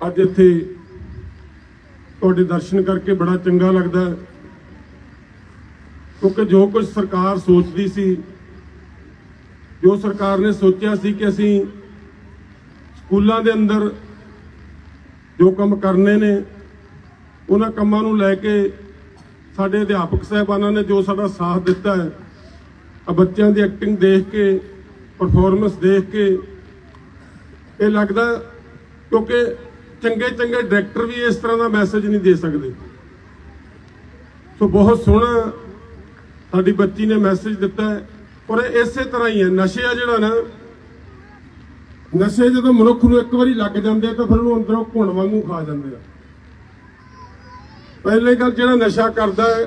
ਅੱਜ ਇੱਥੇ ਤੁਹਾਡੇ ਦਰਸ਼ਨ ਕਰਕੇ ਬੜਾ ਚੰਗਾ ਲੱਗਦਾ ਕਿਉਂਕਿ ਜੋ ਕੁਝ ਸਰਕਾਰ ਸੋਚਦੀ ਸੀ, ਜੋ ਸਰਕਾਰ ਨੇ ਸੋਚਿਆ ਸੀ ਕਿ ਅਸੀਂ ਸਕੂਲਾਂ ਦੇ ਅੰਦਰ ਜੋ ਕੰਮ ਕਰਨੇ ਨੇ, ਉਹਨਾਂ ਕੰਮਾਂ ਨੂੰ ਲੈ ਕੇ ਸਾਡੇ ਅਧਿਆਪਕ ਸਹਿਬਾਨਾਂ ਨੇ ਜੋ ਸਾਡਾ ਸਾਥ ਦਿੱਤਾ ਹੈ ਆ ਬੱਚਿਆਂ ਦੀ ਐਕਟਿੰਗ ਦੇਖ ਕੇ ਪਰਫਾਰਮੈਂਸ ਦੇਖ ਕੇ, ਇਹ ਲੱਗਦਾ ਕਿਉਂਕਿ ਚੰਗੇ ਚੰਗੇ ਡਾਇਰੈਕਟਰ ਵੀ ਇਸ ਤਰ੍ਹਾਂ ਦਾ ਮੈਸੇਜ ਨਹੀਂ ਦੇ ਸਕਦੇ। ਸੋ ਬਹੁਤ ਸੋਹਣਾ ਸਾਡੀ ਬੱਚੀ ਨੇ ਮੈਸੇਜ ਦਿੱਤਾ ਹੈ। ਔਰ ਇਸੇ ਤਰ੍ਹਾਂ ਹੀ ਹੈ, ਨਸ਼ੇ ਆ ਜਿਹੜਾ ਨਾ, ਨਸ਼ੇ ਜਦੋਂ ਮਨੁੱਖ ਨੂੰ ਇੱਕ ਵਾਰੀ ਲੱਗ ਜਾਂਦੇ ਆ ਤਾਂ ਫਿਰ ਉਹਨੂੰ ਅੰਦਰੋਂ ਘੁਣ ਵਾਂਗੂ ਖਾ ਜਾਂਦੇ ਆ। ਪਹਿਲੇ ਗੱਲ ਜਿਹੜਾ ਨਸ਼ਾ ਕਰਦਾ ਹੈ,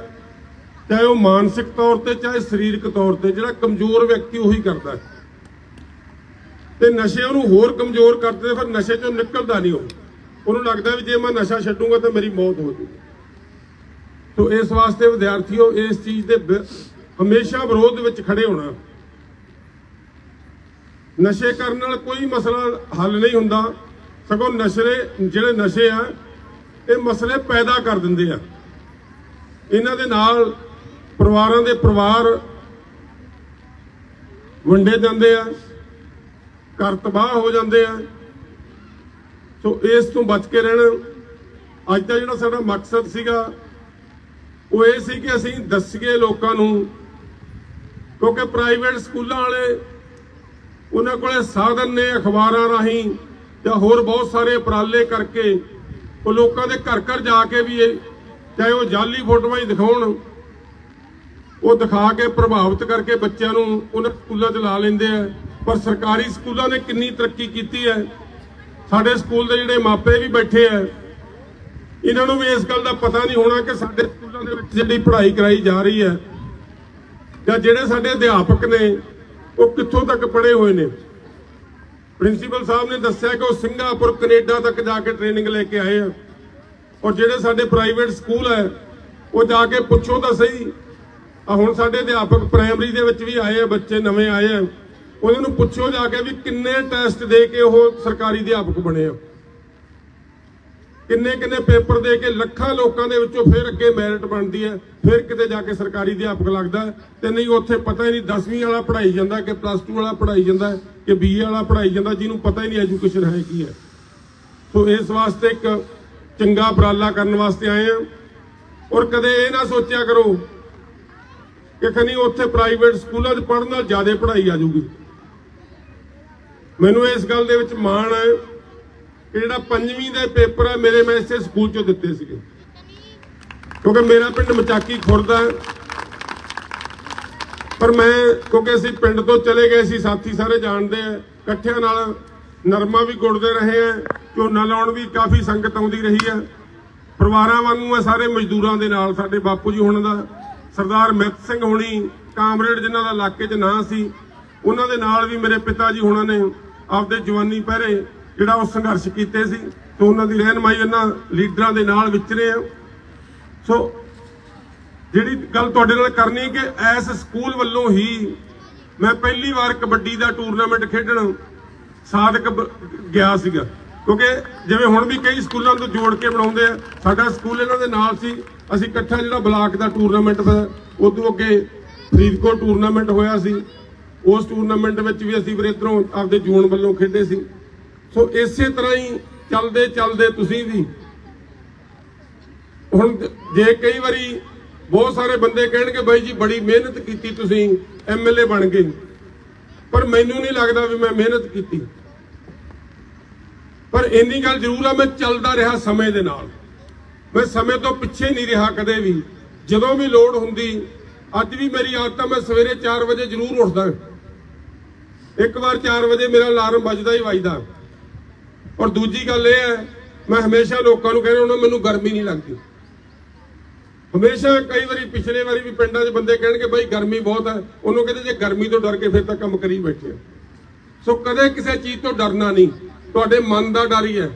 ਚਾਹੇ ਉਹ ਮਾਨਸਿਕ ਤੌਰ ਤੇ, ਚਾਹੇ ਸਰੀਰਕ ਤੌਰ ਤੇ, ਜਿਹੜਾ ਕਮਜ਼ੋਰ ਵਿਅਕਤੀ ਉਹੀ ਕਰਦਾ ਹੈ। ਤੇ ਨਸ਼ੇ ਉਹਨੂੰ ਹੋਰ ਕਮਜ਼ੋਰ ਕਰਦੇ ਫਿਰ ਨਸ਼ੇ ਚੋਂ ਨਿਕਲਦਾ ਨਹੀਂ ਉਹ। ਉਹਨੂੰ ਲੱਗਦਾ ਵੀ ਜੇ ਮੈਂ ਨਸ਼ਾ ਛੱਡੂੰਗਾ ਤਾਂ ਮੇਰੀ ਮੌਤ ਹੋ ਜੂਗੀ। ਸੋ ਇਸ ਵਾਸਤੇ ਵਿਦਿਆਰਥੀਓ, ਇਸ ਚੀਜ਼ ਦੇ ਵਿ- ਹਮੇਸ਼ਾ ਵਿਰੋਧ ਵਿੱਚ ਖੜੇ ਹੋਣਾ। ਨਸ਼ੇ ਕਰਨ ਨਾਲ ਕੋਈ ਮਸਲਾ ਹੱਲ ਨਹੀਂ ਹੁੰਦਾ। ਸਗੋਂ ਨਸ਼ੇ ਜਿਹੜੇ ਨਸ਼ੇ ਆ, ਇਹ ਮਸਲੇ ਪੈਦਾ ਕਰ ਦਿੰਦੇ ਆ। ਇਹਨਾਂ ਦੇ ਨਾਲ ਪਰਿਵਾਰਾਂ ਦੇ ਪਰਿਵਾਰ ਵੰਡੇ ਜਾਂਦੇ ਆ, ਘਰ ਤਬਾਹ ਹੋ ਜਾਂਦੇ ਆ। ਸੋ ਇਸ ਤੋਂ ਬਚ ਕੇ ਰਹਿਣਾ। ਅੱਜ ਦਾ ਜਿਹੜਾ ਸਾਡਾ ਮਕਸਦ ਸੀਗਾ, ਉਹ ਇਹ ਸੀ ਕਿ ਅਸੀਂ ਦੱਸੀਏ ਲੋਕਾਂ ਨੂੰ, ਕਿਉਂਕਿ ਪ੍ਰਾਈਵੇਟ ਸਕੂਲਾਂ ਵਾਲੇ ਉਹਨਾਂ ਕੋਲੇ ਸਾਧਨ ਨੇ, ਅਖਬਾਰਾਂ ਰਾਹੀਂ ਜਾਂ ਹੋਰ ਬਹੁਤ ਸਾਰੇ ਉਪਰਾਲੇ ਕਰਕੇ ਉਹ ਲੋਕਾਂ ਦੇ ਘਰ ਘਰ ਜਾ ਕੇ ਵੀ ਇਹ, ਚਾਹੇ ਉਹ ਜਾਲੀ ਫੋਟੋਆਂ ਹੀ ਦਿਖਾਉਣ, ਉਹ ਦਿਖਾ ਕੇ ਪ੍ਰਭਾਵਿਤ ਕਰਕੇ ਬੱਚਿਆਂ ਨੂੰ ਉਹਨਾਂ ਸਕੂਲਾਂ 'ਚ ਲਾ ਲੈਂਦੇ ਆ। ਪਰ ਸਰਕਾਰੀ ਸਕੂਲਾਂ ਨੇ ਕਿੰਨੀ ਤਰੱਕੀ ਕੀਤੀ ਹੈ। ਸਾਡੇ ਸਕੂਲ ਦੇ ਜਿਹੜੇ ਮਾਪੇ ਵੀ ਬੈਠੇ ਆ, ਇਹਨਾਂ ਨੂੰ ਵੀ ਇਸ ਗੱਲ ਦਾ ਪਤਾ ਨਹੀਂ ਹੋਣਾ ਕਿ ਸਾਡੇ ਸਕੂਲਾਂ ਦੇ ਵਿੱਚ ਜਿਹੜੀ ਪੜ੍ਹਾਈ ਕਰਾਈ ਜਾ ਰਹੀ ਹੈ, ਜਾਂ ਜਿਹੜੇ ਸਾਡੇ ਅਧਿਆਪਕ ਨੇ, ਉਹ ਕਿੱਥੋਂ ਤੱਕ ਪੜ੍ਹੇ ਹੋਏ ਨੇ। ਪ੍ਰਿੰਸੀਪਲ ਸਾਹਿਬ ਨੇ ਦੱਸਿਆ ਕਿ ਉਹ ਸਿੰਗਾਪੁਰ, ਕੈਨੇਡਾ ਤੱਕ ਜਾ ਕੇ ਟ੍ਰੇਨਿੰਗ ਲੈ ਕੇ ਆਏ ਆ। ਔਰ ਜਿਹੜੇ ਸਾਡੇ ਪ੍ਰਾਈਵੇਟ ਸਕੂਲ ਹੈ, ਉਹ ਜਾ ਕੇ ਪੁੱਛੋ ਤਾਂ ਸਹੀ। ਆ ਹੁਣ ਸਾਡੇ ਅਧਿਆਪਕ ਪ੍ਰਾਇਮਰੀ ਦੇ ਵਿੱਚ ਵੀ ਆਏ ਆ, ਬੱਚੇ ਨਵੇਂ ਆਏ ਆ। ਉਹਨਾਂ ਨੂੰ ਪੁੱਛੋ ਜਾ ਕੇ ਵੀ ਕਿੰਨੇ ਟੈਸਟ ਦੇ ਕੇ ਉਹ ਸਰਕਾਰੀ ਅਧਿਆਪਕ ਬਣੇ ਆ। ਕਿੰਨੇ ਕਿੰਨੇ ਪੇਪਰ ਦੇ ਕੇ ਲੱਖਾਂ ਲੋਕਾਂ ਦੇ ਵਿੱਚੋਂ ਫਿਰ ਅੱਗੇ ਮੈਰਿਟ ਬਣਦੀ ਹੈ ਫਿਰ ਕਿਤੇ ਜਾ ਕੇ ਸਰਕਾਰੀ ਅਧਿਆਪਕ ਲੱਗਦਾ ਹੈ, ਤੇ ਨਹੀਂ ਉੱਥੇ ਪਤਾ ਹੀ ਨਹੀਂ 10ਵੀਂ ਵਾਲਾ ਪੜ੍ਹਾਈ ਜਾਂਦਾ ਕਿ ਪਲੱਸ 2 ਵਾਲਾ ਪੜ੍ਹਾਈ ਜਾਂਦਾ ਹੈ, ਕਿ ਬੀਏ ਵਾਲਾ ਪੜ੍ਹਾਈ ਜਾਂਦਾ ਜਿਹਨੂੰ ਪਤਾ ਹੀ ਨਹੀਂ ਐਜੂਕੇਸ਼ਨ ਹੈ ਕੀ ਹੈ। ਸੋ ਇਸ ਵਾਸਤੇ ਇੱਕ ਚੰਗਾ ਉਪਰਾਲਾ ਕਰਨ ਵਾਸਤੇ ਆਏ ਆ ਔਰ ਕਦੇ ਇਹ ਨਾ ਸੋਚਿਆ ਕਰੋ ਕਿ ਖਨੀ ਉੱਥੇ ਪ੍ਰਾਈਵੇਟ ਸਕੂਲਾਂ 'ਚ ਪੜ੍ਹਨ ਨਾਲ ਜ਼ਿਆਦਾ ਪੜ੍ਹਾਈ ਆ ਜਾਊਗੀ। ਮੈਨੂੰ ਇਸ ਗੱਲ ਦੇ ਵਿੱਚ ਮਾਣ ਹੈ ਕਿ ਜਿਹੜਾ ਪੰਜਵੀਂ ਦੇ ਪੇਪਰ ਹੈ, ਮੇਰੇ ਮੈਂ ਇਸੇ ਸਕੂਲ 'ਚੋਂ ਦਿੱਤੇ ਸੀਗੇ। ਕਿਉਂਕਿ ਮੇਰਾ ਪਿੰਡ ਮਚਾਕੀ ਖੁਰਦਾ ਪਰ ਮੈਂ, ਕਿਉਂਕਿ ਅਸੀਂ ਪਿੰਡ ਤੋਂ ਚਲੇ ਗਏ ਸੀ, ਸਾਥੀ ਸਾਰੇ ਜਾਣਦੇ ਆ, ਇਕੱਠਿਆਂ ਨਾਲ ਨਰਮਾ ਵੀ ਗੁੜਦੇ ਰਹੇ ਆ, ਝੋਨਾ ਲਾਉਣ ਵੀ ਕਾਫੀ ਸੰਗਤ ਆਉਂਦੀ ਰਹੀ ਹੈ ਪਰਿਵਾਰਾਂ ਵਾਂਗੂ ਆ ਸਾਰੇ ਮਜ਼ਦੂਰਾਂ ਦੇ ਨਾਲ, ਸਾਡੇ ਬਾਪੂ ਜੀ ਹੁਣਾਂ ਦਾ। ਸਰਦਾਰ ਮਿੱਤ ਸਿੰਘ ਹੋਣੀ, ਕਾਮਰੇਡ ਜਿਨ੍ਹਾਂ ਦਾ ਇਲਾਕੇ 'ਚ ਨਾਂ ਸੀ, ਉਹਨਾਂ ਦੇ ਨਾਲ ਵੀ ਮੇਰੇ ਪਿਤਾ ਜੀ ਹੁਣਾਂ ਨੇ ਆਪਦੇ ਜਵਾਨੀ ਪਹਿਰੇ ਜਿਹੜਾ ਉਹ ਸੰਘਰਸ਼ ਕੀਤੇ ਸੀ, ਤੇ ਉਹਨਾਂ ਦੀ ਰਹਿਨਮਾਈ ਇਹਨਾਂ ਲੀਡਰਾਂ ਦੇ ਨਾਲ ਵਿਚਰੇ ਆ। ਸੋ ਜਿਹੜੀ ਗੱਲ ਤੁਹਾਡੇ ਨਾਲ ਕਰਨੀ ਕਿ ਐਸ ਸਕੂਲ ਵੱਲੋਂ ਹੀ ਮੈਂ ਪਹਿਲੀ ਵਾਰ ਕਬੱਡੀ ਦਾ ਟੂਰਨਾਮੈਂਟ ਖੇਡਣ ਸਾਧਕ ਬ- ਗਿਆ ਸੀਗਾ। ਕਿਉਂਕਿ ਜਿਵੇਂ ਹੁਣ ਵੀ ਕਈ ਸਕੂਲਾਂ ਤੋਂ ਜੋੜ ਕੇ ਬਣਾਉਂਦੇ ਆ, ਸਾਡਾ ਸਕੂਲ ਇਹਨਾਂ ਦੇ ਨਾਲ ਸੀ। ਅਸੀਂ ਇਕੱਠਾ ਜਿਹੜਾ ਬਲਾਕ ਦਾ ਟੂਰਨਾਮੈਂਟ ਉਦੋਂ ਅੱਗੇ ਫਰੀਦਕੋਟ ਟੂਰਨਾਮੈਂਟ ਹੋਇਆ ਸੀ। ਉਸ ਟੂਰਨਾਮੈਂਟ ਵਿੱਚ ਵੀ ਅਸੀਂ ਫਿਰ ਇੱਧਰੋਂ ਆਪਦੇ ਜੂਨ ਵੱਲੋਂ ਖੇਡੇ ਸੀ। ਸੋ ਇਸੇ ਤਰ੍ਹਾਂ ਹੀ ਚੱਲਦੇ ਚੱਲਦੇ ਤੁਸੀਂ ਵੀ ਹੁਣ ਜੇ ਕਈ ਵਾਰੀ ਬਹੁਤ ਸਾਰੇ ਬੰਦੇ ਕਹਿਣਗੇ, ਬਾਈ ਜੀ ਬੜੀ ਮਿਹਨਤ ਕੀਤੀ ਤੁਸੀਂ ਐਮਐਲਏ ਬਣ ਗਏ। ਪਰ ਮੈਨੂੰ ਨਹੀਂ ਲੱਗਦਾ ਵੀ ਮੈਂ ਮਿਹਨਤ ਕੀਤੀ। ਪਰ ਇੰਨੀ ਗੱਲ ਜ਼ਰੂਰ ਆ, ਮੈਂ ਚੱਲਦਾ ਰਿਹਾ ਸਮੇਂ ਦੇ ਨਾਲ। ਮੈਂ ਸਮੇਂ ਤੋਂ ਪਿੱਛੇ ਨਹੀਂ ਰਿਹਾ ਕਦੇ ਵੀ। ਜਦੋਂ ਵੀ ਲੋੜ ਹੁੰਦੀ, ਅੱਜ ਵੀ ਮੇਰੀ ਆਦਤ ਆ ਮੈਂ ਸਵੇਰੇ 4 ਵਜੇ ਜ਼ਰੂਰ ਉੱਠਦਾ। ਇੱਕ ਵਾਰ 4 ਵਜੇ ਮੇਰਾ ਅਲਾਰਮ ਵੱਜਦਾ ਹੀ ਵੱਜਦਾ। ਔਰ ਦੂਜੀ ਗੱਲ ਇਹ ਹੈ, ਮੈਂ ਹਮੇਸ਼ਾ ਲੋਕਾਂ ਨੂੰ ਕਹਿੰਦਾ ਉਹਨਾਂ ਮੈਨੂੰ ਗਰਮੀ ਨਹੀਂ ਲੱਗਦੀ। ਹਮੇਸ਼ਾ ਕਈ ਵਾਰੀ ਪਿਛਲੇ ਵਾਰੀ ਵੀ ਪਿੰਡਾਂ 'ਚ ਬੰਦੇ ਕਹਿਣਗੇ, ਬਾਈ ਗਰਮੀ ਬਹੁਤ ਹੈ। ਉਹਨੂੰ ਕਹਿੰਦੇ, ਜੇ ਗਰਮੀ ਤੋਂ ਡਰ ਕੇ ਫਿਰ ਤਾਂ ਕੰਮ ਕਰੀ ਬੈਠੇ ਸੋ ਕਦੇ ਕਿਸੇ ਚੀਜ਼ ਤੋਂ ਡਰਨਾ ਨਹੀਂ। ਤੁਹਾਡੇ ਮਨ ਦਾ ਡਰ ਹੀ ਹੈ।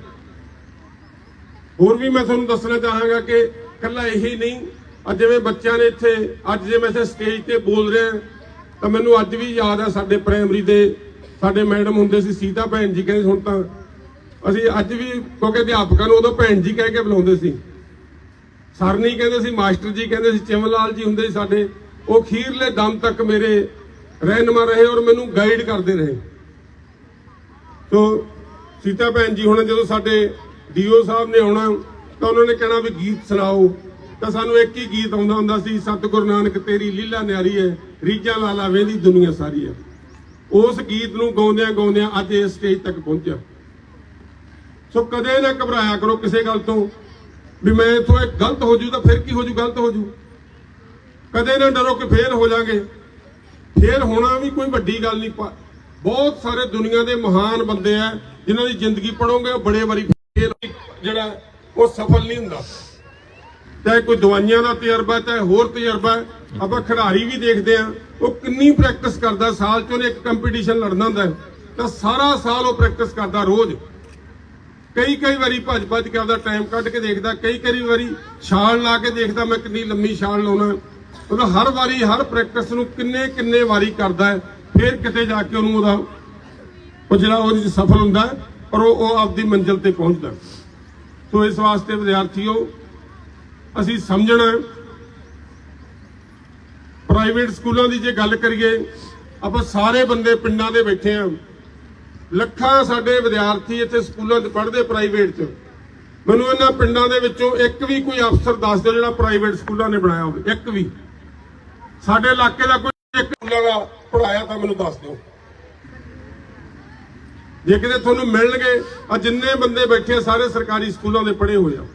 ਹੋਰ ਵੀ ਮੈਂ ਤੁਹਾਨੂੰ ਦੱਸਣਾ ਚਾਹਾਂਗਾ ਕਿ ਕੱਲਾ ਇਹੀ ਨਹੀਂ, ਅੱਜ ਜਿਵੇਂ ਬੱਚਿਆਂ ਨੇ ਇੱਥੇ, ਅੱਜ ਜੇ ਮੈਂ ਇੱਥੇ ਸਟੇਜ ਤੇ ਬੋਲ ਰਿਹਾ ਤਾਂ ਮੈਨੂੰ ਅੱਜ ਵੀ ਯਾਦ ਆ ਸਾਡੇ ਪ੍ਰਾਇਮਰੀ ਦੇ, ਸਾਡੇ ਮੈਡਮ ਹੁੰਦੇ ਸੀ ਸੀਤਾ ਭੈਣ ਜੀ, ਕਹਿੰਦੇ ਹੁਣ ਤਾਂ ਅਸੀਂ ਅੱਜ ਵੀ ਕਿਉਂਕਿ ਅਧਿਆਪਕਾਂ ਨੂੰ ਉਦੋਂ ਭੈਣ ਜੀ ਕਹਿ ਕੇ ਬੁਲਾਉਂਦੇ ਸੀ। ਸਰ ਨਹੀਂ ਕਹਿੰਦੇ ਸੀ, ਮਾਸਟਰ ਜੀ ਕਹਿੰਦੇ ਸੀ ਚਿਮਨ ਲਾਲ ਜੀ ਹੁੰਦੇ ਸੀ ਸਾਡੇ। ਉਹ ਖੀਰਲੇ ਦਮ ਤੱਕ ਮੇਰੇ ਰਹਿਨਮਾ ਰਹੇ ਔਰ ਮੈਨੂੰ ਗਾਈਡ ਕਰਦੇ ਰਹੇ। ਸੋ ਸੀਤਾ ਭੈਣ ਜੀ ਹੁਣ ਜਦੋਂ ਸਾਡੇ ਡੀਓ ਸਾਹਿਬ ਨੇ ਆਉਣਾ, ਤਾਂ ਉਹਨਾਂ ਨੇ ਕਹਿਣਾ ਵੀ ਗੀਤ ਸੁਣਾਓ। ਤਾਂ ਸਾਨੂੰ ਇੱਕ ਹੀ ਗੀਤ ਆਉਂਦਾ ਹੁੰਦਾ ਸੀ, ਸਤਿਗੁਰੂ ਨਾਨਕ ਤੇਰੀ ਲੀਲਾ ਨਿਆਰੀ ਹੈ। ਰੀਝਾਂ ਲਾਲਾ ਵੇਂਦੀ ਦੁਨੀਆ ਸਾਰੀ ਹੈ ਉਸ ਗੀਤ ਨੂੰ ਗਾਉਂਦਿਆਂ ਗਾਉਂਦਿਆਂ ਅੱਜ ਇਸ ਸਟੇਜ ਤੱਕ ਪਹੁੰਚਿਆ। ਸੋ ਕਦੇ ਨਾ ਘਬਰਾਇਆ ਕਰੋ ਕਿਸੇ ਗੱਲ ਤੋਂ। ਵੀ ਮੈਂ ਇਥੋਂ ਇਹ ਗਲਤ ਹੋ ਜੂ ਤਾਂ ਫਿਰ ਕੀ ਹੋ ਜੂ, ਗਲਤ ਹੋ ਜੂ। ਕਦੇ ਨਾ ਡਰੋ ਕਿ ਫੇਲ ਹੋ ਜਾਗੇ। ਫੇਲ ਹੋਣਾ ਵੀ ਕੋਈ ਵੱਡੀ ਗੱਲ ਨਹੀਂ ਬਹੁਤ ਸਾਰੇ ਦੁਨੀਆ ਦੇ ਮਹਾਨ ਬੰਦੇ ਆ, ਜਿਨ੍ਹਾਂ ਦੀ ਜ਼ਿੰਦਗੀ ਪੜੋਗੇ ਉਹ ਬੜੇ ਵਾਰੀ ਫੇਲ ਜਿਹੜਾ ਉਹ ਸਫਲ ਨਹੀਂ ਹੁੰਦਾ। ਚਾਹੇ ਕੋਈ ਦਵਾਈਆਂ ਦਾ ਤਜਰਬਾ, ਚਾਹੇ ਹੋਰ ਤਜਰਬਾ, ਆਪਾਂ ਖਿਡਾਰੀ ਵੀ ਦੇਖਦੇ ਆ ਉਹ ਕਿੰਨੀ ਪ੍ਰੈਕਟਿਸ ਕਰਦਾ, ਸਾਲ ਚ ਉਹਨੇ ਇੱਕ ਕੰਪੀਟੀਸ਼ਨ ਲੜਨਾ ਹੁੰਦਾ ਤਾਂ ਸਾਰਾ ਸਾਲ ਉਹ ਪ੍ਰੈਕਟਿਸ ਕਰਦਾ ਰੋਜ਼। ਕਈ ਕਈ ਵਾਰੀ ਭੱਜ ਭੱਜ ਕੇ ਆਪਦਾ ਟਾਈਮ ਕੱਢ ਕੇ ਦੇਖਦਾ, ਕਈ ਕਈ ਵਾਰੀ ਛਾਲ ਲਾ ਕੇ ਦੇਖਦਾ, ਮੈਂ ਕਿੰਨੀ ਲੰਮੀ ਛਾਲ ਲਾਉਣਾ। ਉਹਦਾ ਹਰ ਵਾਰੀ, ਹਰ ਪ੍ਰੈਕਟਿਸ ਨੂੰ ਕਿੰਨੇ ਕਿੰਨੇ ਵਾਰੀ ਕਰਦਾ ਫਿਰ ਕਿਤੇ ਜਾ ਕੇ ਉਹਨੂੰ ਉਹਦਾ ਉਹ ਜਿਹੜਾ ਉਹਦੇ ਸਫਲ ਹੁੰਦਾ ਔਰ ਉਹ ਉਹ ਆਪਦੀ ਮੰਜ਼ਿਲ ਤੇ ਪਹੁੰਚਦਾ ਸੋ ਇਸ ਵਾਸਤੇ ਵਿਦਿਆਰਥੀਓ ਅਸੀਂ ਸਮਝਣਾ ਪ੍ਰਾਈਵੇਟ ਸਕੂਲਾਂ ਦੀ ਜੇ ਗੱਲ ਕਰੀਏ, ਆਪਾਂ ਸਾਰੇ ਬੰਦੇ ਪਿੰਡਾਂ ਦੇ ਬੈਠੇ ਆ ਲੱਖਾਂ ਸਾਡੇ ਵਿਦਿਆਰਥੀ ਇੱਥੇ ਸਕੂਲਾਂ 'ਚ ਪੜ੍ਹਦੇ ਪ੍ਰਾਈਵੇਟ 'ਚ। ਮੈਨੂੰ ਇਹਨਾਂ ਪਿੰਡਾਂ ਦੇ ਵਿੱਚੋਂ ਇੱਕ ਵੀ ਕੋਈ ਅਫਸਰ ਦੱਸ ਦਿਓ ਜਿਹੜਾ ਪ੍ਰਾਈਵੇਟ ਸਕੂਲਾਂ ਨੇ ਬਣਾਇਆ ਹੋਵੇ, ਇੱਕ ਵੀ। ਸਾਡੇ ਇਲਾਕੇ ਦਾ ਕੋਈ ਇੱਕ ਸਕੂਲਾਂ ਦਾ ਪੜਾਇਆ ਤਾਂ ਮੈਨੂੰ ਦੱਸ ਦਿਓ। ਜੇ ਕਿਤੇ ਤੁਹਾਨੂੰ ਮਿਲਣਗੇ ਆ ਜਿੰਨੇ ਬੰਦੇ ਬੈਠੇ ਆ, ਸਾਰੇ ਸਰਕਾਰੀ ਸਕੂਲਾਂ ਦੇ ਪੜ੍ਹੇ ਹੋਏ ਆ।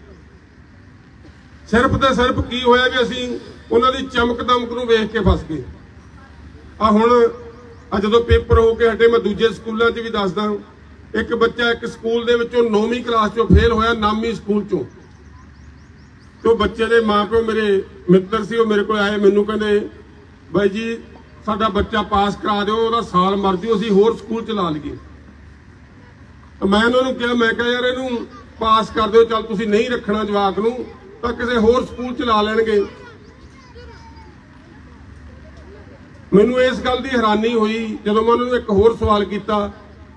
ਸਿਰਫ ਤੇ ਸਿਰਫ ਕੀ ਹੋਇਆ ਵੀ ਅਸੀਂ ਉਹਨਾਂ ਦੀ ਚਮਕ ਦਮਕ ਨੂੰ ਵੇਖ ਕੇ ਫਸ ਗਏ। ਆ ਹੁਣ ਆ ਜਦੋਂ ਪੇਪਰ ਹੋ ਕੇ ਹਟੇ, ਮੈਂ ਦੂਜੇ ਸਕੂਲਾਂ 'ਚ ਵੀ ਦੱਸਦਾ। ਇੱਕ ਬੱਚਾ ਇੱਕ ਸਕੂਲ ਦੇ ਵਿੱਚੋਂ 9ਵੀਂ ਕਲਾਸ 'ਚੋਂ ਫੇਲ ਹੋਇਆ, ਨਾਮੀ ਸਕੂਲ 'ਚੋਂ। ਤੇ ਉਹ ਬੱਚੇ ਦੇ ਮਾਪਿਓ ਮੇਰੇ ਮਿੱਤਰ ਸੀ, ਉਹ ਮੇਰੇ ਕੋਲ ਆਏ, ਮੈਨੂੰ ਕਹਿੰਦੇ, ਬਾਈ ਜੀ, ਸਾਡਾ ਬੱਚਾ ਪਾਸ ਕਰਾ ਦਿਓ, ਉਹਦਾ ਸਾਲ ਮਰ ਜੂ ਅਸੀਂ ਹੋਰ ਸਕੂਲ 'ਚ ਲਾ ਲਈਏ। ਮੈਂ ਉਹਨਾਂ ਨੂੰ ਕਿਹਾ, ਮੈਂ ਕਿਹਾ, ਯਾਰ ਇਹਨੂੰ ਪਾਸ ਕਰ ਦਿਓ, ਚੱਲ ਤੁਸੀਂ ਨਹੀਂ ਰੱਖਣਾ ਜਵਾਕ ਨੂੰ ਤਾਂ ਕਿਸੇ ਹੋਰ ਸਕੂਲ 'ਚ ਲਾ ਲੈਣਗੇ। ਮੈਨੂੰ ਇਸ ਗੱਲ ਦੀ ਹੈਰਾਨੀ ਹੋਈ ਜਦੋਂ ਮੈਂ ਉਹਨਾਂ ਨੂੰ ਇੱਕ ਹੋਰ ਸਵਾਲ ਕੀਤਾ।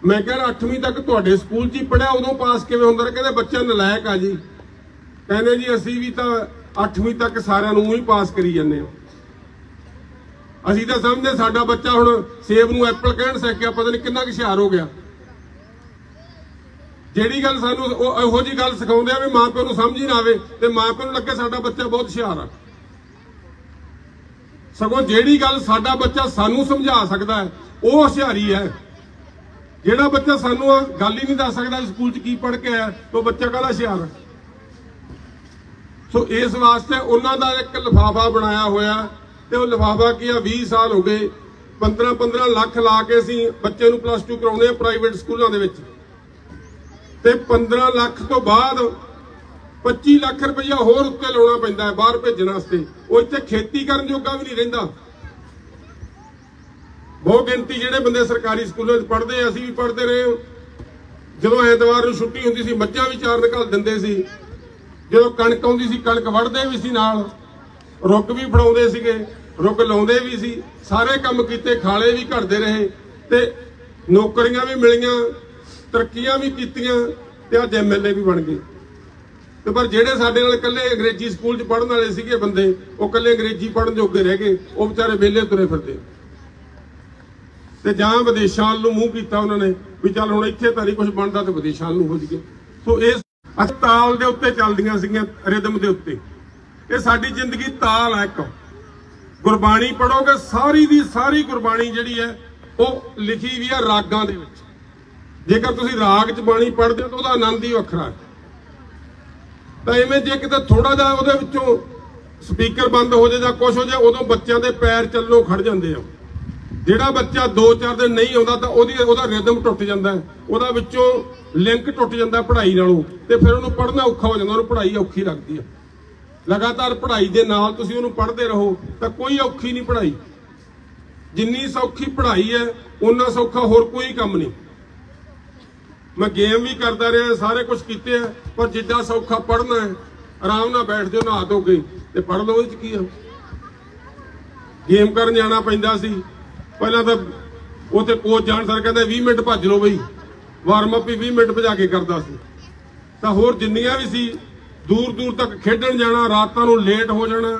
ਮੈਂ ਕਿਹਾ 8ਵੀਂ ਤੱਕ ਤੁਹਾਡੇ ਸਕੂਲ 'ਚ ਹੀ ਪੜਿਆ ਉਦੋਂ ਪਾਸ ਕਿਵੇਂ ਹੁੰਦਾ ਰਿਹਾ? ਕਹਿੰਦੇ, ਬੱਚਾ ਨਲਾਇਕ ਆ ਜੀ। ਕਹਿੰਦੇ ਜੀ, ਅਸੀਂ ਵੀ ਤਾਂ 8ਵੀਂ ਤੱਕ ਸਾਰਿਆਂ ਨੂੰ ਹੀ ਪਾਸ ਕਰੀ ਜਾਂਦੇ ਹਾਂ। ਅਸੀਂ ਤਾਂ ਸਮਝਦੇ ਸਾਡਾ ਬੱਚਾ ਹੁਣ ਸੇਬ ਨੂੰ ਐਪਲ ਕਹਿਣ ਸਕਿਆ, ਪਤਾ ਨਹੀਂ ਕਿੰਨਾ ਕੁ ਹੁਸ਼ਿਆਰ ਹੋ ਗਿਆ। ਜਿਹੜੀ ਗੱਲ ਸਾਨੂੰ ਉਹ ਇਹੋ ਜੀ ਗੱਲ ਸਿਖਾਉਂਦੇ ਆ ਵੀ ਮਾਂ ਪਿਓ ਨੂੰ ਸਮਝ ਹੀ ਨਾ ਆਵੇ ਤੇ ਮਾਂ ਪਿਓ ਨੂੰ ਲੱਗੇ ਸਾਡਾ ਬੱਚਾ ਬਹੁਤ ਹੁਸ਼ਿਆਰ ਆ। ਸਗੋਂ ਜਿਹੜੀ ਗੱਲ ਸਾਡਾ ਬੱਚਾ ਸਾਨੂੰ ਸਮਝਾ ਸਕਦਾ ਹੈ, ਉਹ ਹੁਸ਼ਿਆਰੀ ਹੈ। ਜਿਹੜਾ ਬੱਚਾ ਸਾਨੂੰ ਗੱਲ ਹੀ ਨਹੀਂ ਦੱਸ ਸਕਦਾ ਸਕੂਲ 'ਚ ਕੀ ਪੜ੍ਹ ਕੇ ਆਇਆ ਉਹ ਬੱਚਾ ਕਾਹਦਾ ਹੁਸ਼ਿਆਰ ਹੈ ਸੋ ਇਸ ਵਾਸਤੇ ਉਹਨਾਂ ਦਾ ਇੱਕ ਲਿਫਾਫਾ ਬਣਾਇਆ ਹੋਇਆ ਤੇ ਉਹ ਲਿਫਾਫਾ ਕੀ ਆ 20 ਸਾਲ ਹੋ ਗਏ। 15 15 ਲੱਖ ਲਾ ਕੇ ਅਸੀਂ ਬੱਚੇ ਨੂੰ ਪਲੱਸ 2 ਕਰਾਉਂਦੇ ਆ ਪ੍ਰਾਈਵੇਟ ਸਕੂਲਾਂ ਦੇ ਵਿੱਚ। ਤੇ 15 ਲੱਖ ਤੋਂ ਬਾਅਦ 25 ਲੱਖ ਰੁਪਈਆ ਹੋਰ ਉੱਤੇ ਲਾਉਣਾ ਪੈਂਦਾ ਹੈ, ਬਾਹਰ ਭੇਜਣ ਵਾਸਤੇ। ਉਹ ਇੱਥੇ ਖੇਤੀ ਕਰਨ ਜੋਗਾ ਵੀ ਨਹੀਂ ਰਹਿੰਦਾ। ਬਹੁਤ ਗਿਣਤੀ ਜਿਹੜੇ ਬੰਦੇ ਸਰਕਾਰੀ ਸਕੂਲਾਂ 'ਚ ਪੜ੍ਹਦੇ ਅਸੀਂ ਵੀ ਪੜ੍ਹਦੇ ਰਹੇ ਹਾਂ। ਜਦੋਂ ਐਤਵਾਰ ਨੂੰ ਛੁੱਟੀ ਹੁੰਦੀ ਸੀ ਮੱਝਾਂ ਵੀ ਚਾਰ ਨਿਕਾਲ ਦਿੰਦੇ ਸੀ। ਜਦੋਂ ਕਣਕ ਆਉਂਦੀ ਸੀ, ਕਣਕ ਵੜਦੇ ਵੀ ਸੀ ਨਾਲ। ਰੁੱਗ ਵੀ ਫੜਾਉਂਦੇ ਸੀਗੇ ਰੁੱਗ ਲਾਉਂਦੇ ਵੀ ਸੀ। ਸਾਰੇ ਕੰਮ ਕੀਤੇ, ਖਾਲੇ ਵੀ ਘੜਦੇ ਰਹੇ। ਤੇ ਨੌਕਰੀਆਂ ਵੀ ਮਿਲੀਆਂ। ਤਰੱਕੀਆਂ ਵੀ ਕੀਤੀਆਂ ਤੇ ਅੱਜ ਐਮਐਲਏ ਵੀ ਬਣ ਗਏ। ਤੇ ਪਰ ਜਿਹੜੇ ਸਾਡੇ ਨਾਲ ਇਕੱਲੇ ਅੰਗਰੇਜ਼ੀ ਸਕੂਲ 'ਚ ਪੜ੍ਹਨ ਵਾਲੇ ਸੀਗੇ ਬੰਦੇ, ਉਹ ਇਕੱਲੇ ਅੰਗਰੇਜ਼ੀ ਪੜ੍ਹਨ ਜੋਗੇ ਰਹਿ ਗਏ, ਉਹ ਵਿਚਾਰੇ ਵਿਹਲੇ ਤੁਰੇ ਫਿਰਦੇ। ਤੇ ਜਾਂ ਵਿਦੇਸ਼ਾਂ ਨੂੰ ਮੂੰਹ ਕੀਤਾ ਉਹਨਾਂ ਨੇ ਵੀ ਚੱਲ ਹੁਣ ਇੱਥੇ ਤਾਂ ਨਹੀਂ ਕੁਝ ਬਣਦਾ ਤੇ ਵਿਦੇਸ਼ਾਂ ਨੂੰ ਹੋ ਜਾਈਏ। ਸੋ ਇਸ ਅਸੀਂ ਤਾਲ ਦੇ ਉੱਤੇ ਚੱਲਦੀਆਂ ਸੀਗੀਆਂ, ਰਿਦਮ ਦੇ ਉੱਤੇ। ਇਹ ਸਾਡੀ ਜ਼ਿੰਦਗੀ ਤਾਲ ਹੈ ਇੱਕ। ਗੁਰਬਾਣੀ ਪੜੋਗੇ ਸਾਰੀ ਦੀ ਸਾਰੀ ਗੁਰਬਾਣੀ ਜਿਹੜੀ ਹੈ, ਉਹ ਲਿਖੀ ਵੀ ਹੈ ਰਾਗਾਂ ਦੇ ਵਿੱਚ। ਜੇਕਰ ਤੁਸੀਂ ਰਾਗ ਚ ਬਾਣੀ ਪੜ੍ਹਦੇ ਹੋ ਤਾਂ ਉਹਦਾ ਆਨੰਦ ਹੀ ਵੱਖਰਾ ਹੈ। ਤਾਂ ਐਵੇਂ ਜੇ ਕਿਤੇ ਥੋੜਾ ਜਿਹਾ ਉਹਦੇ ਵਿੱਚੋਂ ਸਪੀਕਰ ਬੰਦ ਹੋ ਜਾਏ ਜਾਂ ਕੁਝ ਹੋ ਜਾਏ ਉਦੋਂ ਬੱਚਿਆਂ ਦੇ ਪੈਰ ਚੱਲੋ ਖੜ ਜਾਂਦੇ ਆ। ਜਿਹੜਾ ਬੱਚਾ 2-4 ਦਿਨ ਨਹੀਂ ਆਉਂਦਾ ਤਾਂ ਉਹਦੀ, ਉਹਦਾ ਰਿਦਮ ਟੁੱਟ ਜਾਂਦਾ ਉਹਦਾ ਵਿੱਚੋਂ ਲਿੰਕ ਟੁੱਟ ਜਾਂਦਾ ਪੜ੍ਹਾਈ ਨਾਲੋਂ। ਤੇ ਫਿਰ ਉਹਨੂੰ ਪੜ੍ਹਨਾ ਔਖਾ ਹੋ ਜਾਂਦਾ, ਉਹਨੂੰ ਪੜ੍ਹਾਈ ਔਖੀ ਲੱਗਦੀ ਹੈ ਲਗਾਤਾਰ ਪੜ੍ਹਾਈ ਦੇ ਨਾਲ ਤੁਸੀਂ ਉਹਨੂੰ ਪੜ੍ਹਦੇ ਰਹੋ, ਤਾਂ ਕੋਈ ਔਖੀ ਨਹੀਂ ਪੜ੍ਹਾਈ। ਜਿੰਨੀ ਸੌਖੀ ਪੜ੍ਹਾਈ ਹੈ ਉਨਾ ਸੌਖਾ ਹੋਰ ਕੋਈ ਕੰਮ ਨਹੀਂ। ਮੈਂ ਗੇਮ ਵੀ ਕਰਦਾ ਰਿਹਾ, ਸਾਰੇ ਕੁਝ ਕੀਤੇ ਆ, ਪਰ ਜਿੱਦਾਂ ਸੌਖਾ ਪੜ੍ਹਨਾ ਹੈ, ਆਰਾਮ ਨਾਲ ਬੈਠ ਜਾਓ, ਨਹਾ ਧੋ ਕੇ, ਤੇ ਪੜ੍ਹ ਲਓ ਇਹ ਚ ਕੀ ਆ ਗੇਮ ਕਰਨ ਜਾਣਾ ਪੈਂਦਾ ਸੀ, ਪਹਿਲਾਂ ਤਾਂ ਉੱਥੇ ਕੋਚ ਜਾਣ ਸਰ ਕਹਿੰਦਾ 20 ਮਿੰਟ ਭੱਜ ਲਓ ਬਈ ਵਾਰਮ ਅਪ ਵੀ 20 ਮਿੰਟ ਭਜਾ ਕੇ ਕਰਦਾ ਸੀ ਤਾਂ ਹੋਰ ਜਿੰਨੀਆਂ ਵੀ ਸੀ, ਦੂਰ ਦੂਰ ਤੱਕ ਖੇਡਣ ਜਾਣਾ, ਰਾਤਾਂ ਨੂੰ ਲੇਟ ਹੋ ਜਾਣਾ,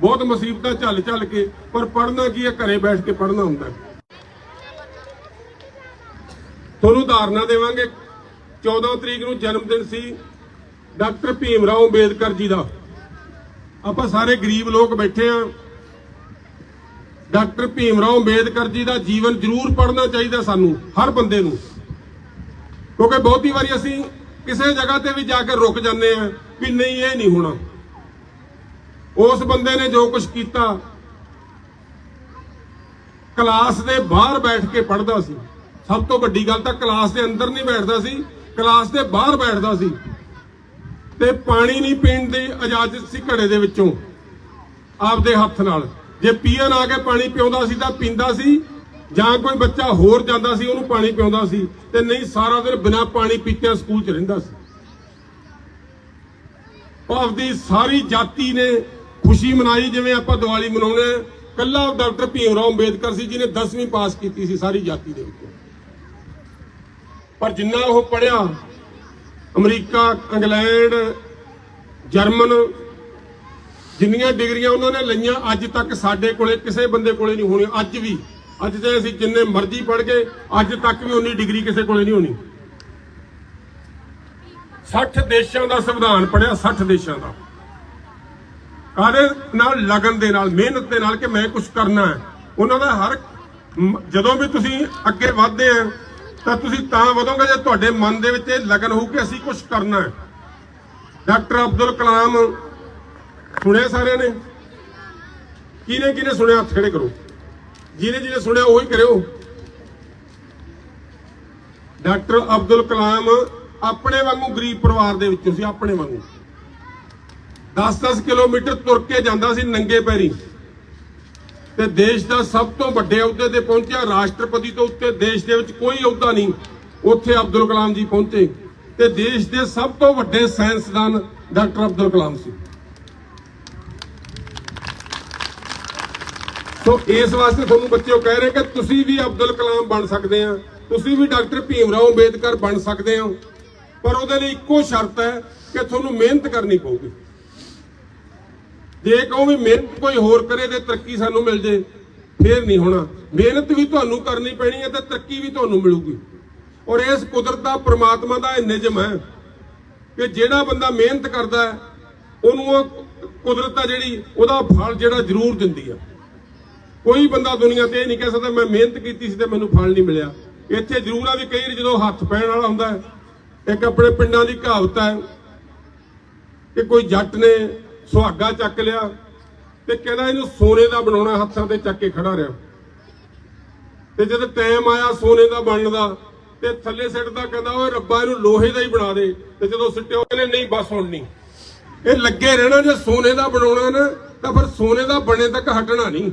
ਬਹੁਤ ਮੁਸੀਬਤਾਂ ਝੱਲ ਝੱਲ ਕੇ, ਪਰ ਪੜ੍ਹਨਾ ਕੀ ਹੈ ਘਰੇ ਬੈਠ ਕੇ ਪੜ੍ਹਨਾ ਹੁੰਦਾ ਹੈ। ਤੁਹਾਨੂੰ ਉਦਾਹਰਨਾਂ ਦੇਵਾਂਗੇ। 14 ਤਰੀਕ ਨੂੰ ਜਨਮ ਦਿਨ ਸੀ, ਡਾਕਟਰ ਭੀਮ ਰਾਓ ਅੰਬੇਦਕਰ ਜੀ ਦਾ। ਆਪਾਂ ਸਾਰੇ ਗਰੀਬ ਲੋਕ ਬੈਠੇ ਆ। ਡਾਕਟਰ ਭੀਮ ਰਾਓ ਅੰਬੇਦਕਰ ਜੀ ਦਾ ਜੀਵਨ ਜ਼ਰੂਰ ਪੜ੍ਹਨਾ ਚਾਹੀਦਾ ਸਾਨੂੰ, ਹਰ ਬੰਦੇ ਨੂੰ। ਕਿਉਂਕਿ ਬਹੁਤੀ ਵਾਰੀ ਅਸੀਂ ਕਿਸੇ ਜਗ੍ਹਾ ਤੇ ਵੀ ਜਾ ਕੇ ਰੁਕ ਜਾਂਦੇ ਆ ਵੀ ਨਹੀਂ, ਇਹ ਨਹੀਂ ਹੋਣਾ। ਉਸ ਬੰਦੇ ਨੇ ਜੋ ਕੁਝ ਕੀਤਾ, ਕਲਾਸ ਦੇ ਬਾਹਰ ਬੈਠ ਕੇ ਪੜ੍ਹਦਾ ਸੀ। ਸਭ ਤੋਂ ਵੱਡੀ ਗੱਲ ਤਾਂ ਕਲਾਸ ਦੇ ਅੰਦਰ ਨਹੀਂ ਬੈਠਦਾ ਸੀ, ਕਲਾਸ ਦੇ ਬਾਹਰ ਬੈਠਦਾ ਸੀ। ਤੇ ਪਾਣੀ ਨਹੀਂ ਪੀਣ ਦੀ ਇਜਾਜ਼ਤ ਸੀ ਘੜੇ ਦੇ ਵਿੱਚੋਂ, ਆਪਦੇ ਹੱਥ ਨਾਲ। ਜੇ ਪੀਣ ਆ ਕੇ ਪਾਣੀ ਪਿਉਂਦਾ ਸੀ ਤਾਂ ਪੀਂਦਾ ਸੀ, ਜਾਂ ਕੋਈ ਬੱਚਾ ਹੋਰ ਜਾਂਦਾ ਸੀ, ਉਹਨੂੰ ਪਾਣੀ ਪਿਉਂਦਾ ਸੀ, ਤੇ ਨਹੀਂ ਸਾਰਾ ਦਿਨ ਬਿਨਾਂ ਪਾਣੀ ਪੀਤਿਆਂ ਸਕੂਲ 'ਚ ਰਹਿੰਦਾ ਸੀ। ਉਹ ਆਪਦੀ ਸਾਰੀ ਜਾਤੀ ਨੇ ਖੁਸ਼ੀ ਮਨਾਈ, ਜਿਵੇਂ ਆਪਾਂ ਦੀਵਾਲੀ ਮਨਾਉਂਦੇ ਆ ਕੱਲਾ ਡਾਕਟਰ ਭੀਮ ਰਾਓ ਅੰਬੇਦਕਰ ਸੀ, ਜਿਹਨੇ 10ਵੀਂ ਪਾਸ ਕੀਤੀ ਸੀ ਸਾਰੀ ਜਾਤੀ ਦੇ ਵਿੱਚੋਂ। ਪਰ ਜਿੰਨਾ ਉਹ ਪੜਿਆ ਅਮਰੀਕਾ, ਇੰਗਲੈਂਡ, ਜਰਮਨ, ਜਿੰਨੀਆਂ ਡਿਗਰੀਆਂ ਉਹਨਾਂ ਨੇ ਲਈਆਂ, ਅੱਜ ਤੱਕ ਸਾਡੇ ਕੋਲੇ ਕਿਸੇ ਬੰਦੇ ਕੋਲੇ ਨਹੀਂ ਹੋਣੀ, ਅੱਜ ਵੀ। ਅੱਜ ਤੇ ਅਸੀਂ ਜਿੰਨੇ ਮਰਜ਼ੀ ਪੜ੍ਹ ਗਏ ਅੱਜ ਤੱਕ ਵੀ ਉਨੀ ਡਿਗਰੀ ਕਿਸੇ ਕੋਲੇ ਨਹੀਂ ਹੋਣੀ। 60 ਦੇਸ਼ਾਂ ਦਾ ਸੰਵਿਧਾਨ ਪੜਿਆ 60 ਦੇਸ਼ਾਂ ਦਾ। ਕਾਹਦੇ ਨਾਲ? ਲਗਨ ਦੇ ਨਾਲ, ਮਿਹਨਤ ਦੇ ਨਾਲ ਕਿ ਮੈਂ ਕੁਝ ਕਰਨਾ ਹੈ। ਉਹਨਾਂ ਦਾ ਹਰ ਜਦੋਂ ਵੀ ਤੁਸੀਂ ਅੱਗੇ ਵਧਦੇ ਆ ਤਾਂ ਤੁਸੀਂ ਤਾਂ ਵਧੋਗੇ ਜੇ ਤੁਹਾਡੇ ਮਨ ਦੇ ਵਿੱਚ ਇਹ ਲਗਨ ਹੋਊ ਕਿ ਅਸੀਂ ਕੁਝ ਕਰਨਾ ਹੈ। ਡਾਕਟਰ ਅਬਦੁਲ ਕਲਾਮ ਸੁਣਿਆ ਸਾਰਿਆਂ ਨੇ? ਕਿਹਨੇ ਕਿਹਨੇ ਸੁਣਿਆ? ਹੱਥ ਖੜੇ ਕਰੋ। ਜਿਹਨੇ ਜਿਹਨੇ ਸੁਣਿਆ ਉਹੀ ਕਰਿਓ। ਡਾਕਟਰ ਅਬਦੁਲ ਕਲਾਮ ਆਪਣੇ ਵਾਂਗੂ ਗਰੀਬ ਪਰਿਵਾਰ ਦੇ ਵਿੱਚੋਂ ਸੀ, ਆਪਣੇ ਵਾਂਗੂ। 10-10 ਕਿਲੋਮੀਟਰ ਤੁਰ ਕੇ ਜਾਂਦਾ ਸੀ ਨੰਗੇ ਪੈਰੀ। ਤੇ ਦੇਸ਼ ਦਾ ਸਭ ਤੋਂ ਵੱਡੇ ਅਹੁਦੇ ਤੇ ਪਹੁੰਚਿਆ ਰਾਸ਼ਟਰਪਤੀ ਤੋਂ ਉੱਤੇ ਦੇਸ਼ ਦੇ ਵਿੱਚ ਕੋਈ ਅਹੁਦਾ ਨਹੀਂ, ਉੱਥੇ ਅਬਦੁਲ ਕਲਾਮ ਜੀ ਪਹੁੰਚੇ। ਤੇ ਦੇਸ਼ ਦੇ ਸਭ ਤੋਂ ਵੱਡੇ ਸਾਇੰਸਦਾਨ ਡਾਕਟਰ ਅਬਦੁਲ ਕਲਾਮ ਸੀ। ਸੋ ਇਸ ਵਾਸਤੇ ਤੁਹਾਨੂੰ ਬੱਚਿਓ ਕਹਿ ਰਹੇ ਕਿ ਤੁਸੀਂ ਵੀ ਅਬਦੁਲ ਕਲਾਮ ਬਣ ਸਕਦੇ ਆ, ਤੁਸੀਂ ਵੀ ਡਾਕਟਰ ਭੀਮ ਰਾਓ ਅੰਬੇਦਕਰ ਬਣ ਸਕਦੇ ਹੋ, ਪਰ ਉਹਦੇ ਲਈ ਇੱਕੋ ਸ਼ਰਤ ਹੈ ਕਿ ਤੁਹਾਨੂੰ ਮਿਹਨਤ ਕਰਨੀ ਪਊਗੀ। ਜੇ ਕਹੋ ਵੀ ਮਿਹਨਤ ਕੋਈ ਹੋਰ ਕਰੇ ਤੇ ਤਰੱਕੀ ਸਾਨੂੰ ਮਿਲ ਜੇ, ਫੇਰ ਨਹੀਂ ਹੋਣਾ। ਮਿਹਨਤ ਵੀ ਤੁਹਾਨੂੰ ਕਰਨੀ ਪੈਣੀ ਹੈ ਤੇ ਤਰੱਕੀ ਵੀ ਤੁਹਾਨੂੰ ਮਿਲੂਗੀ। ਔਰ ਇਸ ਕੁਦਰਤ ਦਾ, ਪ੍ਰਮਾਤਮਾ ਦਾ ਇਹ ਨਿਯਮ ਹੈ ਕਿ ਜਿਹੜਾ ਬੰਦਾ ਮਿਹਨਤ ਕਰਦਾ ਹੈ, ਉਹਨੂੰ ਉਹ ਕੁਦਰਤ ਆ ਜਿਹੜੀ, ਉਹਦਾ ਫਲ ਜਿਹੜਾ ਜ਼ਰੂਰ ਦਿੰਦੀ ਆ। ਕੋਈ ਬੰਦਾ ਦੁਨੀਆ ਤੇ ਇਹ ਨਹੀਂ ਕਹਿ ਸਕਦਾ, ਮੈਂ ਮਿਹਨਤ ਕੀਤੀ ਸੀ ਤੇ ਮੈਨੂੰ ਫਲ ਨਹੀਂ ਮਿਲਿਆ। ਇੱਥੇ ਜ਼ਰੂਰ ਆ ਵੀ ਕਈ ਜਦੋਂ ਹੱਥ ਪੈਣ ਵਾਲਾ ਹੁੰਦਾ ਇੱਕ ਆਪਣੇ ਪਿੰਡਾਂ ਦੀ ਕਹਾਵਤ ਹੈ ਕਿ ਕੋਈ ਜੱਟ ਨੇ ਸੁਹਾਗਾ ਚੱਕ ਲਿਆ ਤੇ ਕਹਿੰਦਾ ਇਹਨੂੰ ਸੋਨੇ ਦਾ ਬਣਾਉਣਾ ਹੱਥਾਂ ਤੇ ਚੱਕ ਕੇ ਖੜਾ ਰਿਹਾ। ਤੇ ਜਦ ਟਾਈਮ ਆਇਆ ਸੋਨੇ ਦਾ ਬਣਨ ਦਾ, ਤੇ ਥੱਲੇ ਸਿੱਟਦਾ ਕਹਿੰਦਾ ਓਏ ਰੱਬਾ, ਇਹਨੂੰ ਲੋਹੇ ਦਾ ਹੀ ਬਣਾ ਦੇ। ਤੇ ਜਦੋਂ ਸਿੱਟਿਓ ਕਹਿੰਦੇ, ਨਹੀਂ ਬਸ ਹੁਣ ਨਹੀਂ। ਇਹ ਲੱਗੇ ਰਹਿਣਾ, ਜੇ ਸੋਨੇ ਦਾ ਬਣਾਉਣਾ ਨਾ, ਤਾਂ ਫਿਰ ਸੋਨੇ ਦਾ ਬਣੇ ਤੱਕ ਹਟਣਾ ਨਹੀਂ।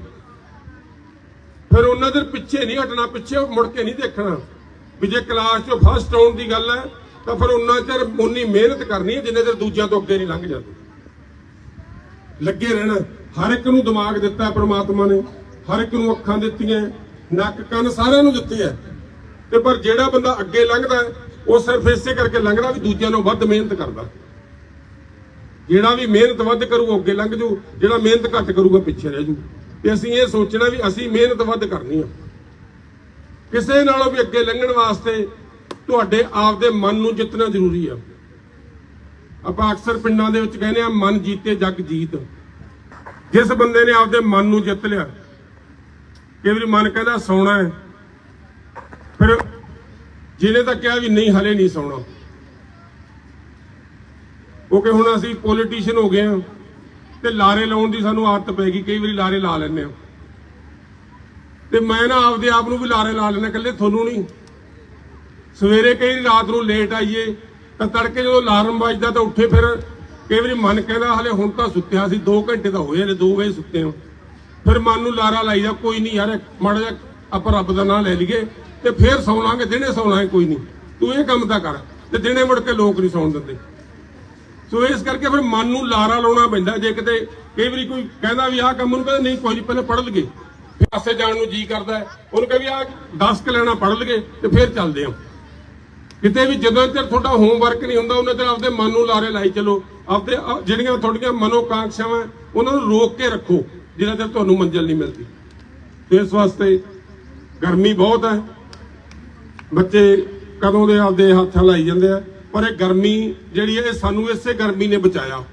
ਫਿਰ ਉਹਨਾਂ ਦੇ ਪਿੱਛੇ ਨਹੀਂ ਹਟਣਾ, ਪਿੱਛੇ ਮੁੜ ਕੇ ਨਹੀਂ ਦੇਖਣਾ। ਵੀ ਜੇ ਕਲਾਸ 'ਚੋਂ ਫਸਟ ਆਉਣ ਦੀ ਗੱਲ ਹੈ, ਤਾਂ ਫਿਰ ਉਹਨਾਂ ਚਿਰ ਉਨੀ ਮਿਹਨਤ ਕਰਨੀ ਹੈ, ਜਿੰਨੇ ਚਿਰ ਦੂਜਿਆਂ ਤੋਂ ਅੱਗੇ ਨਹੀਂ ਲੰਘ ਜਾਂਦੇ। ਲੱਗੇ ਰਹਿਣਾ। ਹਰ ਇੱਕ ਨੂੰ ਦਿਮਾਗ ਦਿੱਤਾ ਹੈ ਪ੍ਰਮਾਤਮਾ ਨੇ। ਹਰ ਇੱਕ ਨੂੰ ਅੱਖਾਂ ਦਿੱਤੀਆਂ, ਨੱਕ ਕੰਨ ਸਾਰਿਆਂ ਨੂੰ ਦਿੱਤੇ ਹੈ ਤੇ ਪਰ ਜਿਹੜਾ ਬੰਦਾ ਅੱਗੇ ਲੰਘਦਾ ਉਹ ਸਿਰਫ ਇਸੇ ਕਰਕੇ ਲੰਘਦਾ ਵੀ ਦੂਜਿਆਂ ਨਾਲੋਂ ਵੱਧ ਮਿਹਨਤ ਕਰਦਾ। ਜਿਹੜਾ ਵੀ ਮਿਹਨਤ ਵੱਧ ਕਰੂ ਅੱਗੇ ਲੰਘ ਜੂ। ਜਿਹੜਾ ਮਿਹਨਤ ਘੱਟ ਕਰੂਗਾ ਪਿੱਛੇ ਰਹਿ ਜੂ। ਤੇ ਅਸੀਂ ਇਹ ਸੋਚਣਾ ਵੀ ਅਸੀਂ ਮਿਹਨਤ ਵੱਧ ਕਰਨੀ ਆ। ਕਿਸੇ ਨਾਲੋਂ ਵੀ ਅੱਗੇ ਲੰਘਣ ਵਾਸਤੇ ਤੁਹਾਡੇ ਆਪਦੇ ਮਨ ਨੂੰ ਜਿੱਤਣਾ ਜ਼ਰੂਰੀ ਆ। ਆਪਾਂ ਅਕਸਰ ਪਿੰਡਾਂ ਦੇ ਵਿੱਚ ਕਹਿੰਦੇ ਆ, ਮਨ ਜੀਤੇ, ਜਗ ਜੀਤ। ਜਿਸ ਬੰਦੇ ਨੇ ਆਪਦੇ ਮਨ ਨੂੰ ਜਿੱਤ ਲਿਆ, ਕਈ ਵਾਰੀ ਮਨ ਕਹਿੰਦਾ ਸੌਣਾ ਹੈ। ਫਿਰ ਜਿਹਨੇ ਤਾਂ ਕਿਹਾ ਵੀ ਨਹੀਂ, ਹਲੇ ਨਹੀਂ ਸੌਣਾ। ਉਹ ਕਿ ਹੁਣ ਅਸੀਂ ਪੋਲੀਟੀਸ਼ੀਅਨ ਹੋ ਗਏ ਆ ਤੇ ਲਾਰੇ ਲਾਉਣ ਦੀ ਸਾਨੂੰ ਆਦਤ ਪੈ ਗਈ, ਕਈ ਵਾਰੀ ਲਾਰੇ ਲਾ ਲੈਂਦੇ ਆ। ਤੇ ਮੈਂ ਨਾ ਆਪਦੇ ਆਪ ਨੂੰ ਵੀ ਲਾਰੇ ਲਾ ਲੈਣਾ ਇਕੱਲੇ ਤੁਹਾਨੂੰ ਨਹੀਂ। ਸਵੇਰੇ ਕਈ ਰਾਤ ਨੂੰ ਲੇਟ ਆਈਏ ਤਾਂ ਤੜਕੇ ਜਦੋਂ ਅਲਾਰਮ ਵੱਜਦਾ ਤਾਂ ਉੱਠੇ ਫਿਰ ਕਈ ਵਾਰੀ ਮਨ ਕਹਿੰਦਾ, ਹਲੇ ਹੁਣ ਤਾਂ ਸੁੱਤਿਆ ਸੀ 2 ਘੰਟੇ ਤਾਂ ਹੋਏ ਨੇ 2 ਵਜੇ ਸੁੱਤੇ ਹਾਂ। ਫਿਰ ਮਨ ਨੂੰ ਲਾਰਾ ਲਾਈਦਾ ਕੋਈ ਨਹੀਂ ਯਾਰ, ਮਾੜਾ ਜਿਹਾ ਆਪਾਂ ਰੱਬ ਦਾ ਨਾਮ ਲੈ ਲਈਏ ਤੇ ਫਿਰ ਸੌਂ ਦਿਨੇ ਸੌਣਾ ਕੋਈ ਨਹੀਂ। ਤੂੰ ਇਹ ਕੰਮ ਤਾਂ ਕਰ ਤੇ ਦਿਨੇ ਮੁੜ ਕੇ ਲੋਕ ਨਹੀਂ ਸੌਣ ਦਿੰਦੇ। ਸੋ ਇਸ ਕਰਕੇ ਫਿਰ ਮਨ ਨੂੰ ਲਾਰਾ ਲਾਉਣਾ ਪੈਂਦਾ, ਜੇ ਕਿਤੇ ਕਈ ਵਾਰੀ ਕੋਈ ਕਹਿੰਦਾ ਵੀ ਆਹ ਕੰਮ ਨੂੰ ਕਹਿੰਦਾ, ਨਹੀਂ, ਕੋਈ ਨਹੀਂ, ਪਹਿਲਾਂ ਪੜ੍ਹ ਲਈਏ। ਫਿਰ ਪਾਸੇ ਜਾਣ ਨੂੰ ਜੀ ਕਰਦਾ ਉਹਨੂੰ ਕਹੇ ਵੀ ਆਹ 10 ਲੈਣਾ ਪੜ੍ਹ ਲਈਏ ਤੇ ਫਿਰ ਚੱਲਦੇ ਹਾਂ। ਕਿਤੇ ਵੀ ਜਦੋਂ ਤੱਕ ਤੁਹਾਡਾ ਹੋਮਵਰਕ ਨਹੀਂ ਹੁੰਦਾ, ਉਹਨਾਂ ਚਿਰ ਆਪਦੇ ਮਨ ਨੂੰ ਲਾਰੇ ਲਾਈ ਚਲੋ। ਆਪਦੇ ਜਿਹੜੀਆਂ ਤੁਹਾਡੀਆਂ ਮਨੋਕਾਂਖਸ਼ਾਵਾਂ ਉਹਨਾਂ ਨੂੰ ਰੋਕ ਕੇ ਰੱਖੋ, ਜਿੰਨਾ ਚਿਰ ਤੁਹਾਨੂੰ ਮੰਜ਼ਿਲ ਨਹੀਂ ਮਿਲਦੀ। ਇਸ ਵਾਸਤੇ ਗਰਮੀ ਬਹੁਤ ਹੈ। ਬੱਚੇ ਕਦੋਂ ਦੇ ਆਪਦੇ ਹੱਥ ਲਾਈ ਜਾਂਦੇ ਆ, ਪਰ ਇਹ ਗਰਮੀ ਜਿਹੜੀ ਹੈ, ਇਹ ਸਾਨੂੰ ਇਸੇ ਗਰਮੀ ਨੇ ਬਚਾਇਆ।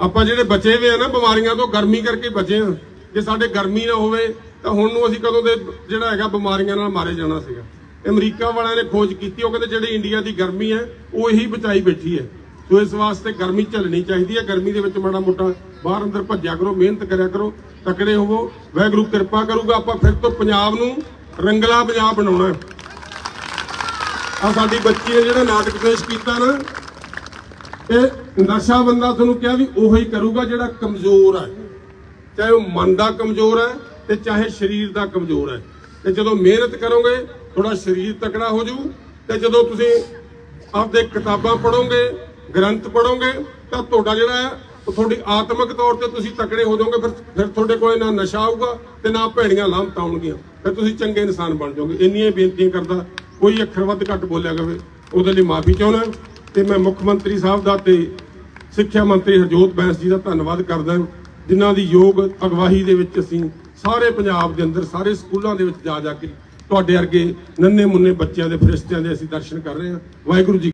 ਆਪਾਂ ਜਿਹੜੇ ਬਚੇ ਹੋਏ ਆ ਨਾ, ਬਿਮਾਰੀਆਂ ਤੋਂ ਗਰਮੀ ਕਰਕੇ ਬਚੇ ਆ। ਜੇ ਸਾਡੇ ਗਰਮੀ ਨਾ ਹੋਵੇ, ਤਾਂ ਹੁਣ ਨੂੰ ਅਸੀਂ ਕਦੋਂ ਦੇ ਜਿਹੜਾ ਹੈਗਾ, ਬਿਮਾਰੀਆਂ ਨਾਲ ਮਾਰੇ ਜਾਣਾ ਸੀਗਾ। ਅਮਰੀਕਾ ਵਾਲਿਆਂ ਨੇ ਖੋਜ ਕੀਤੀ, ਉਹ ਕਹਿੰਦੇ ਜਿਹੜੀ ਇੰਡੀਆ ਦੀ ਗਰਮੀ ਹੈ, ਉਹ ਇਹੀ ਬਚਾਈ ਬੈਠੀ ਹੈ। ਸੋ ਇਸ ਵਾਸਤੇ ਗਰਮੀ ਝੱਲਣੀ ਚਾਹੀਦੀ ਹੈ। ਗਰਮੀ ਦੇ ਵਿੱਚ ਮਾੜਾ ਮੋਟਾ ਬਾਹਰ ਅੰਦਰ ਭੱਜਿਆ ਕਰੋ, ਮਿਹਨਤ ਕਰਿਆ ਕਰੋ, ਤਕੜੇ ਹੋਵੋ। ਵਾਹਿਗੁਰੂ ਕਿਰਪਾ ਕਰੂਗਾ, ਆਪਾਂ ਫਿਰ ਤੋਂ ਪੰਜਾਬ ਨੂੰ ਰੰਗਲਾ ਪੰਜਾਬ ਬਣਾਉਣਾ ਹੈ। ਆ ਸਾਡੀ ਬੱਚੀ ਨੇ ਜਿਹੜਾ ਨਾਟਕ ਪੇਸ਼ ਕੀਤਾ ਨਾ, ਇਹ ਨਸ਼ਾ ਬੰਦਾ ਤੁਹਾਨੂੰ ਕਿਹਾ ਵੀ ਉਹੀ ਕਰੂਗਾ ਜਿਹੜਾ ਕਮਜ਼ੋਰ ਹੈ। ਚਾਹੇ ਉਹ ਮਨ ਦਾ ਕਮਜ਼ੋਰ ਹੈ ਤੇ ਚਾਹੇ ਸਰੀਰ ਦਾ ਕਮਜ਼ੋਰ ਹੈ। ਤੇ ਜਦੋਂ ਮਿਹਨਤ ਕਰੋਗੇ ਥੋੜਾ ਸਰੀਰ ਤਕੜਾ ਹੋ ਜੂ ਤੇ ਜਦੋਂ ਤੁਸੀਂ ਆਪਦੇ ਕਿਤਾਬਾਂ ਪੜੋਗੇ ਗ੍ਰੰਥ ਪੜੋਗੇ ਤਾਂ ਤੁਹਾਡਾ ਜਿਹੜਾ ਹੈ, ਉਹ ਤੁਹਾਡੀ ਆਤਮਿਕ ਤੌਰ ਤੇ ਤੁਸੀਂ ਤਕੜੇ ਹੋ ਜਾਓਗੇ, ਫਿਰ ਫਿਰ ਤੁਹਾਡੇ ਕੋਲ ਨਾ ਨਸ਼ਾ ਆਊਗਾ ਤੇ ਨਾ ਭੈੜੀਆਂ ਲਾਮਤਾਂ ਆਉਣਗੀਆਂ। ਫਿਰ ਤੁਸੀਂ ਚੰਗੇ ਇਨਸਾਨ ਬਣ ਜਾਓਗੇ। ਇੰਨੀਆਂ ਬੇਨਤੀਆਂ ਕਰਦਾ, ਕੋਈ ਅੱਖਰ ਵੱਧ ਘੱਟ ਬੋਲਿਆ ਜਾਵੇ ਉਹਦੇ ਲਈ ਮਾਫੀ ਚਾਹੁੰਦਾ ਤੇ ਮੈਂ ਮੁੱਖ ਮੰਤਰੀ ਸਾਹਿਬ ਦਾ ਤੇ ਸਿੱਖਿਆ ਮੰਤਰੀ ਹਰਜੋਤ ਬੈਂਸ ਜੀ ਦਾ ਧੰਨਵਾਦ ਕਰਦਾ ਜਿਨ੍ਹਾਂ ਦੀ ਯੋਗ ਅਗਵਾਈ ਦੇ ਵਿੱਚ ਅਸੀਂ ਸਾਰੇ ਪੰਜਾਬ ਦੇ ਅੰਦਰ, ਸਾਰੇ ਸਕੂਲਾਂ ਦੇ ਵਿੱਚ ਜਾ ਜਾ ਕੇ ਤੁਹਾਡੇ ਵਰਗੇ ਨੰਨੇ ਮੁੰਨੇ ਬੱਚਿਆਂ ਦੇ ਫਰਿਸ਼ਤਿਆਂ ਦੇ ਅਸੀਂ ਦਰਸ਼ਨ ਕਰ ਰਹੇ ਹਾਂ। ਵਾਹਿਗੁਰੂ ਜੀ